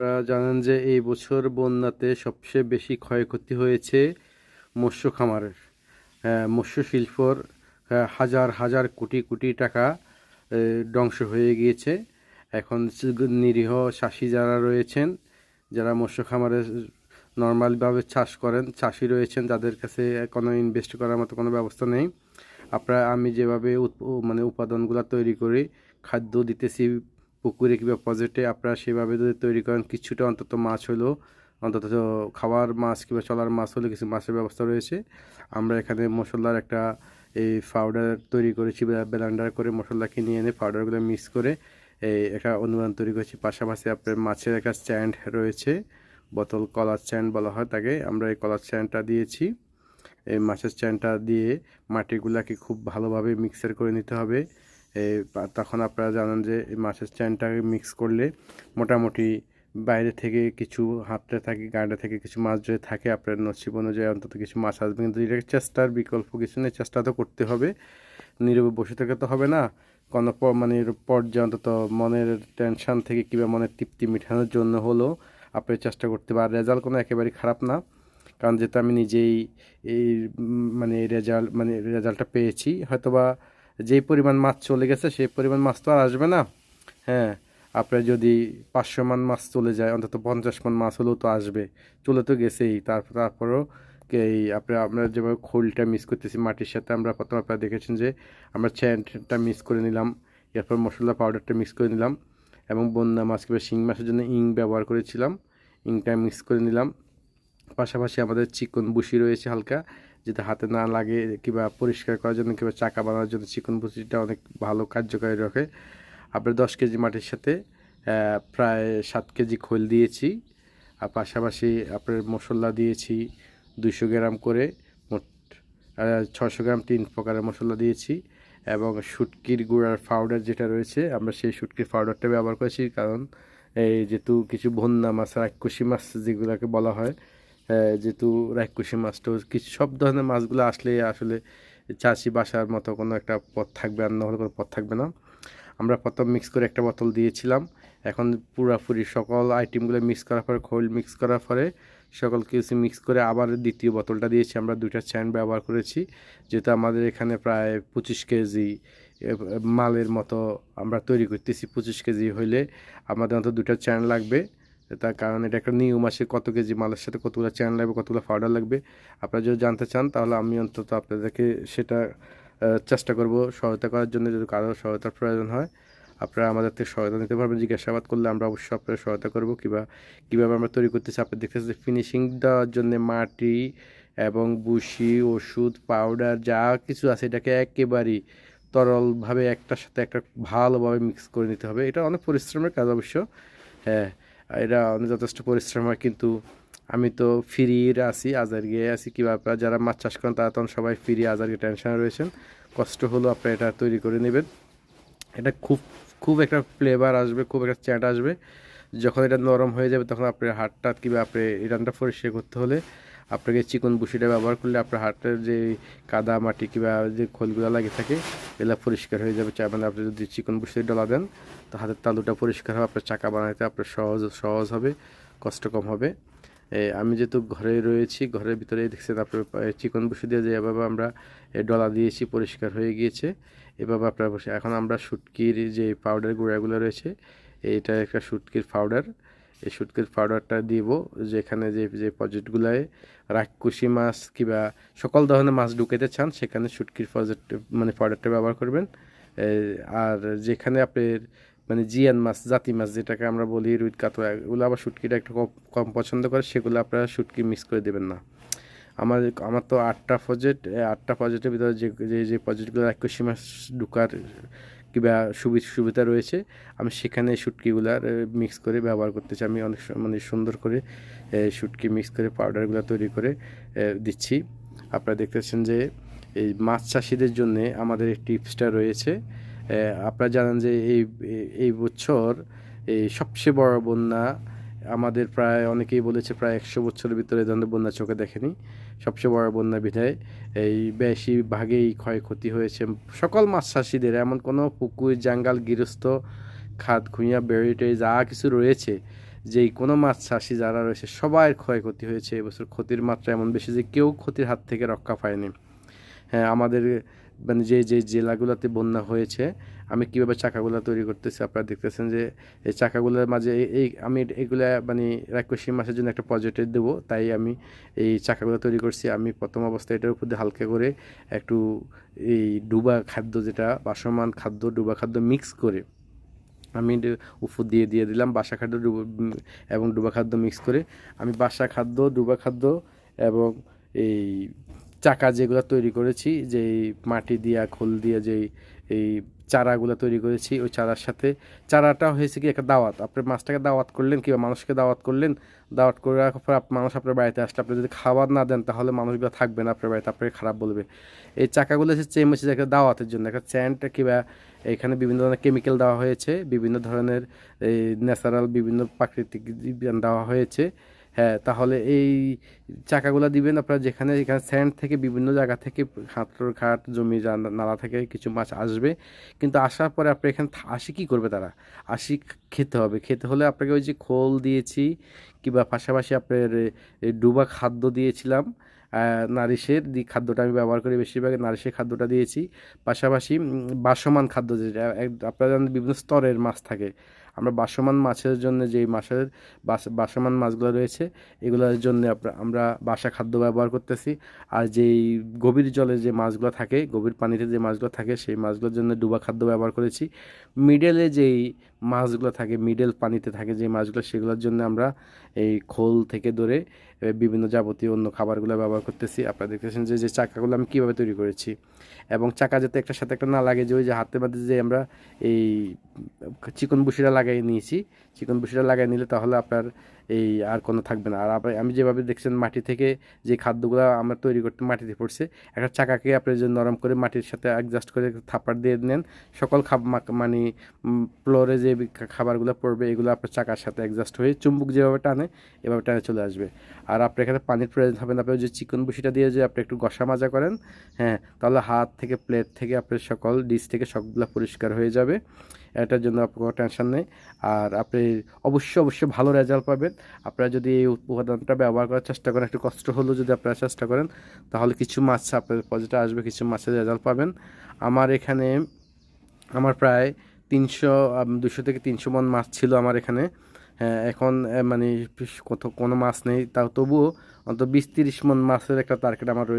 আপনারা জানেন যে এই বছর বন্যাতে সবচেয়ে বেশি ক্ষয়ক্ষতি হয়েছে মৎস্য খামারের। হ্যাঁ, মৎস্য শিল্পর হ্যাঁ, হাজার হাজার কোটি কোটি টাকা ধ্বংস হয়ে গিয়েছে। এখন নিরীহ চাষি যারা রয়েছেন যারা মৎস্য খামারে নর্মালভাবে চাষ করেন চাষি রয়েছেন তাদের কাছে কোনো ইনভেস্ট করার মতো কোনো ব্যবস্থা নেই। আপনারা আমি যেভাবে মানে উপাদানগুলো তৈরি করি খাদ্য দিতেছি পুকুরে কিংবা পজেটে আপনারা সেভাবে যদি তৈরি করেন, কিছুটা অন্তত মাছ হলো, অন্তত খাওয়ার মাছ কিংবা চলার মাছ হলে কিছু মাছের ব্যবস্থা রয়েছে। আমরা এখানে মশলার একটা এই পাউডার তৈরি করেছি ব্লেন্ডার করে মশলা কিনে এনে পাউডারগুলো মিক্স করে এই একটা অনুদান তৈরি করেছি। পাশাপাশি আপনার মাছের একটা স্ট্যান্ড রয়েছে, বোতল, কলার স্ট্যান্ড বলা হয় তাকে। আমরা এই কলার স্ট্যান্ডটা দিয়েছি। এই মাছের স্ট্যান্ডটা দিয়ে মাটিগুলাকে খুব ভালোভাবে মিক্সার করে নিতে হবে। তখন আপনারা জানেন যে মাছের স্ট্যান্ডটাকে মিক্স করলে মোটামুটি বাইরে থেকে কিছু হাতটা থাকে গাড়িটা থেকে কিছু মাছ যদি থাকে, আপনার নসিব অনুযায়ী অন্তত কিছু মাছ আসবে। কিন্তু এটা চেষ্টার বিকল্প কিছু নেই, চেষ্টা তো করতে হবে। নীরবে বসে থেকে তো হবে না। কোনো মানে পর্যায়ে অন্তত মনের টেনশন থেকে কিংবা মনের তৃপ্তি মেটানোর জন্য হলো আপনি চেষ্টা করতে পারেন রেজাল্ট কোনো একেবারেই খারাপ না। কারণ যেহেতু আমি নিজেই এই মানে রেজাল্ট মানে রেজাল্টটা পেয়েছি, হয়তোবা যেই পরিমাণ মাছ চলে গেছে, সেই পরিমাণ মাছ তো আর আসবে না। হ্যাঁ আপনার যদি পাঁচশো মান মাছ চলে যায়, অন্তত পঞ্চাশ মান মাছ হলেও তো আসবে। চলে তো গেছেই। তারপর তারপরও এই আপনার, আমরা যেভাবে খোলটা মিক্স করতেছি, মাটির সাথে আমরা প্রথম আপনারা দেখেছেন যে আমরা চ্যান্টটা মিক্স করে নিলাম, এরপর মশলা পাউডারটা মিক্স করে নিলাম এবং বন্যা মাছ কিংবা শিং মাছের জন্য ইং ব্যবহার করেছিলাম। ইংটা মিক্স করে নিলাম। পাশাপাশি আমাদের চিকন বুশি রয়েছে হালকা। যেটা হাতে না লাগে কিংবা পরিষ্কার করার জন্য কিংবা চাকা বানানোর জন্য চিকন বুশিটা অনেক ভালো কার্যকারী রাখে আপনার দশ কেজি মাটির সাথে প্রায় সাত কেজি খোল দিয়েছি। আর পাশাপাশি আপনার মশলা দিয়েছি দুইশো গ্রাম করে, মোট ছশো গ্রাম তিন প্রকারের মশলা দিয়েছি। এবং শুটকির গুঁড়ার পাউডার যেটা রয়েছে, আমরা সেই শুটকির পাউডারটা ব্যবহার করেছি। কারণ এই যেহেতু কিছু বন্যা মাছ, রাক্ষসী মাছ যেগুলোকে বলা হয় যেহেতু রাক্ষসী মাছটা কিছু, সব ধরনের মাছগুলো আসলে আসলে চাষি বাসার মতো কোনো একটা পথ থাকবে আর নাহলে কোনো পথ থাকবে না। আমরা প্রথম মিক্স করে একটা বোতল দিয়েছিলাম। এখন পুরাপুরি সকল আইটেমগুলো মিক্স করার পরে, খোল মিক্স করার পরে সকল কিছু মিক্স করে আবার দ্বিতীয় বোতলটা দিয়েছি। আমরা দুইটা চ্যান ব্যবহার করেছি। যেহেতু আমাদের এখানে প্রায় পঁচিশ কেজি মালের মতো আমরা তৈরি করতেছি পঁচিশ কেজি হইলে। আমাদের অন্তত দুটো চ্যান লাগবে। তার কারণ এটা একটা নিয়ম আছে কত কেজি মালের সাথে কতগুলো চ্যান লাগবে, কতগুলো পাউডার লাগবে। আপনারা যদি জানতে চান, তাহলে আমি অন্তত আপনাদেরকে সেটা চেষ্টা করব সহায়তা করার জন্য যদি কারও সহায়তার প্রয়োজন হয়। আপনারা আমাদের থেকে সহায়তা নিতে পারবেন, জিজ্ঞাসাবাদ করলে আমরা অবশ্যই আপনাদের সহায়তা করব। কিংবা, কীভাবে আমরা তৈরি করতেছি, আপনি দেখতেছি ফিনিশিং দেওয়ার জন্য মাটি এবং বুশি ওষুধ পাউডার যা কিছু আছে এটাকে একেবারেই তরলভাবে একটার সাথে একটা ভালোভাবে মিক্স করে নিতে হবে। এটা অনেক পরিশ্রমের কাজ অবশ্য। হ্যাঁ এটা যথেষ্ট পরিশ্রম হয় কিন্তু আমি তো ফ্রির আছি গিয়ে আছি কিংবা আপনারা যারা মাছ চাষ করেন, তারা তখন সবাই ফ্রি আজারগে টেনশনে রয়েছেন। কষ্ট হলো আপনারা এটা তৈরি করে নেবেন। এটা খুব খুব একটা ফ্লেভার আসবে, খুব একটা চ্যাট আসবে। যখন এটা নরম হয়ে যাবে, তখন আপনার হাটটা কিংবা আপনি রান্নাটা পরিষ্কার করতে হলে আপনাকে চিকন বুসিটা ব্যবহার করলে আপনার হাতের যে কাদা, মাটি কিংবা যে খোলগুলো লাগে থাকে, এগুলো পরিষ্কার হয়ে যাবে। মানে আপনি যদি চিকন বুশি ডলা দেন, তো হাতের তালুটা পরিষ্কার হবে, আপনার চাকা বানাতে আপনার সহজ সহজ হবে, কষ্ট কম হবে। আমি যেহেতু ঘরে রয়েছি, ঘরের ভিতরে দেখছেন আপনার চিকন বসে দিয়ে যে এভাবে আমরা ডলা দিয়েছি, পরিষ্কার হয়ে গিয়েছে। এভাবে আপনার বসে এখন আমরা শুটকির যে পাউডার গুঁড়াগুলো রয়েছে এটা একটা শুটকির পাউডার এই শুটকির পাউডারটা দিব, যেখানে যে যে প্রজেক্টগুলোয় রাক্ষসী মাছ কিংবা সকল ধরনের মাছ ঢুকাইতে চান, সেখানে শুটকির প্রজেক্ট মানে পাউডারটা ব্যবহার করবেন। আর যেখানে আপনার মানে জিয়ান মাছ, জাতি মাছ যেটাকে আমরা বলি রুইত কাতলা, এগুলো আবার শুটকিটা একটু কম পছন্দ করে, সেগুলো আপনারা শুটকি মিক্স করে দেবেন না। আমার আমার তো আটটা প্রজেক্ট আটটা প্রজেক্টের ভিতরে যে যে প্রজেক্টগুলো একশি মাছ ঢুকার কিংবা সুবি, সুবিধা রয়েছে, আমি সেখানে শুটকিগুলার মিক্স করে ব্যবহার করতে চাই। আমি অনেক মানে সুন্দর করে শুটকি মিক্স করে পাউডারগুলো তৈরি করে দিচ্ছি। আপনারা দেখতেছেন যে, এই মাছ চাষিদের জন্যে আমাদের এই টিপসটা রয়েছে। আপনারা জানেন যে এই- এই বছর, এই সবচেয়ে বড় বন্যা আমাদের প্রায় অনেকেই বলেছে প্রায় একশো বছরের ভিতরে ধরনের বন্যা চোখে দেখেনি। সবচেয়ে বড় বন্যা বিধায় এই বেশি ভাগেই ক্ষয়ক্ষতি হয়েছে সকল মাছ চাষিদের এমন কোনো পুকুর, জাঙ্গাল, গৃহস্থ, খাদ, খুঁইয়া বেড়িটে যা কিছু রয়েছে, যেই কোনো মাছ চাষি যারা রয়েছে, সবার ক্ষয়ক্ষতি হয়েছে। এবছর ক্ষতির মাত্রা এমন বেশি যে কেউ ক্ষতির হাত থেকে রক্ষা পায়নি। হ্যাঁ আমাদের মানে যে যে জেলাগুলোতে বন্যা হয়েছে, আমি কীভাবে চাকাগুলো তৈরি করতেছি আপনারা দেখতেছেন যে, এই চাকাগুলোর মাঝে এই- আমি এগুলা মানে রাক্ষসী মাসের জন্য একটা প্রজেক্ট দেবো, তাই আমি এই চাকাগুলো তৈরি করছি। আমি প্রথম অবস্থায় এটার উপর হালকা করে একটু এই ডুবা খাদ্য যেটা বাসমান খাদ্য, ডুবা খাদ্য মিক্স করে আমি উপর দিয়ে দিয়ে দিলাম বাসা খাদ্য এবং ডুবা খাদ্য মিক্স করে আমি বাসা খাদ্য, ডুবা খাদ্য এবং এই চাকা যেগুলো তৈরি করেছি যে মাটি দিয়া, খোল দিয়ে যেই, এই চারাগুলো তৈরি করেছি, ওই চারার সাথে। চারাটা হয়েছে কি একটা দাওয়াত। আপনি মাছটাকে দাওয়াত করলেন কিংবা মানুষকে দাওয়াত করলেন, দাওয়াত করে রাখার পর মানুষ আপনার বাড়িতে আসলে আপনি যদি খাবার না দেন, তাহলে মানুষগুলো থাকবে না, আপনার বাড়িতে আপনাকে খারাপ বলবে। এই চাকাগুলো হচ্ছে চেম হচ্ছে একটা দাওয়াতের জন্য। একটা চ্যান্ট কিংবা এখানে বিভিন্ন ধরনের কেমিক্যাল দেওয়া হয়েছে, বিভিন্ন ধরনের, এই ন্যাচারাল বিভিন্ন প্রাকৃতিক দেওয়া হয়েছে। হ্যাঁ তাহলে এই চাকাগুলো দিবেন আপনারা যেখানে, এখানে স্যান্ড থেকে বিভিন্ন জায়গা থেকে খাতর ঘাট, জমি নালা থেকে কিছু মাছ আসবে। কিন্তু আসার পরে আপনি এখানে আসি কী করবে তারা? আসি খেতে হবে। খেতে হলে আপনাকে ওই যে খোল দিয়েছি, কিংবা পাশাপাশি আপনার ডুবা খাদ্য দিয়েছিলাম নারিশের। দি, খাদ্যটা আমি ব্যবহার করি বেশিরভাগ, নারিশের খাদ্যটা দিয়েছি। পাশাপাশি বাসমান খাদ্য যেটা আপনারা বিভিন্ন স্তরের মাছ থাকে। আমরা বাসমান মাছের জন্য যেই মাছের বাসমান মাছগুলো রয়েছে, এগুলোর জন্য আমরা বাসা খাদ্য ব্যবহার করতেছি। আর যেই গভীর জলে যে মাছগুলো থাকে, গভীর পানিতে যে মাছগুলো থাকে, সেই মাছগুলোর জন্য ডুবা খাদ্য ব্যবহার করেছি। মিডেলে যেই মাছগুলো থাকে, মিডেল পানিতে থাকে যে মাছগুলো, সেগুলোর জন্য আমরা এই খোল থেকে ধরে বিভিন্ন যাবতীয় অন্য খাবারগুলো ব্যবহার করতেছি। আপনারা দেখতেছেন যে যে চাকাগুলো আমি কীভাবে তৈরি করেছি। এবং চাকা যাতে একটা সাথে একটা না লাগে, যে ওই যে হাতে বাদে যে আমরা এই চিকন বুসিটা লাগাই নিয়েছি। চিকন বুসিটা লাগাই নিলে তাহলে আপনার এই আর কোনো থাকবে না। আর আমি যেভাবে দেখছেন মাটি থেকে যে খাদ্যগুলো আমরা তৈরি করতে মাটিতে পড়ছে, একটা চাকাকে আপনি যে নরম করে মাটির সাথে অ্যাডজাস্ট করে থাপার দিয়ে নেন, সকল খাব মানে ফ্লোরে যে খাবারগুলো পড়বে, এগুলো আপনার চাকার সাথে অ্যাডজাস্ট হয়ে চুম্বুক যেভাবে টানে, এভাবে টানে চলে আসবে। আর আপনার এখানে পানির প্রয়োজন হবে না, আপনি যে চিকন বুসিটা দিয়ে যে আপনি একটু ঘষা মাজা করেন হ্যাঁ তাহলে হাত থেকে প্লেট থেকে আপনার সকল ডিশ থেকে সবগুলো পরিষ্কার হয়ে যাবে। এটার জন্য আপনার কোনো টেনশন নেই। আর আপনি অবশ্যই অবশ্যই ভালো রেজাল্ট পাবেন। আপনারা যদি এই উপাদানটা ব্যবহার করার চেষ্টা করেন, একটু কষ্ট হলেও যদি আপনারা চেষ্টা করেন, তাহলে কিছু মাছ আপনার পজিটিভ আসবে, কিছু মাছের রেজাল্ট পাবেন। আমার এখানে, আমার প্রায় তিনশো দুশো থেকে তিনশো মন মাছ ছিল আমার এখানে। হ্যাঁ এখন মানে কত কোনো মাছ নেই। তাও তবুও অন্তত বিশ তিরিশ মন মাছের একটা টার্গেট আমার রয়েছে।